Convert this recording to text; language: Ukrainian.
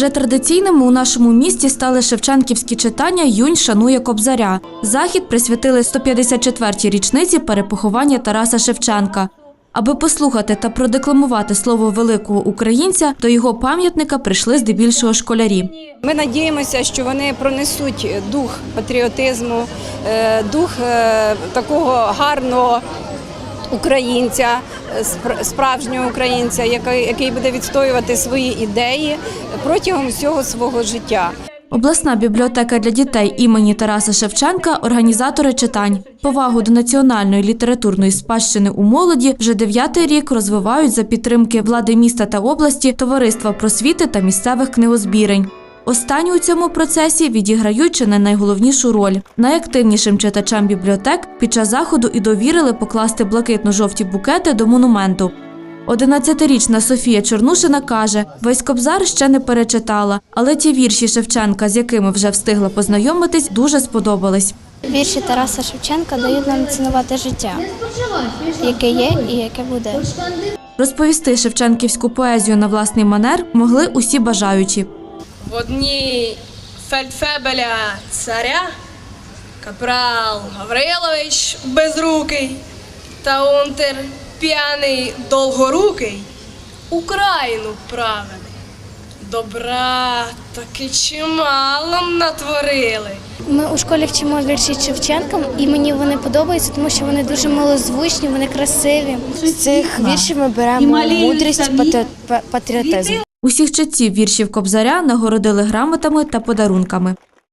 Вже традиційними у нашому місті стали шевченківські читання Юнь шанує Кобзаря. Захід присвятили 154-й річниці перепоховання Тараса Шевченка. Аби послухати та продекламувати слово великого українця, до його пам'ятника прийшли здебільшого школярі. Ми надіємося, що вони пронесуть дух патріотизму, е, дух е, такого гарного українця, справжнього українця, який буде відстоювати свої ідеї протягом всього свого життя. Обласна бібліотека для дітей імені Тараса Шевченка організатори читань. Повагу до національної літературної спадщини у молоді вже дев'ятий рік розвивають за підтримки влади міста та області, товариства просвіти та місцевих книгозбірень. Останні у цьому процесі відіграють чи не найголовнішу роль. Найактивнішим читачам бібліотек під час заходу і довірили покласти блакитно-жовті букети до монументу. 11-річна Софія Чорнушина каже, весь кобзар ще не перечитала, але ті вірші Шевченка, з якими вже встигла познайомитись, дуже сподобались. Вірші Тараса Шевченка дають нам цінувати життя, яке є і яке буде. Розповісти шевченківську поезію на власний манер могли усі бажаючі. В одній фельдфебеля царя капрал Гаврилович безрукий та унтер п'яний довгорукий Україну правили. Добра таки чимало натворили. Ми у школі вчимо вірші Шевченка, і мені вони подобаються, тому що вони дуже милозвучні, вони красиві. З цих віршів ми беремо мудрість, патріотизм. Усіх читців віршів Кобзаря нагородили грамотами та подарунками.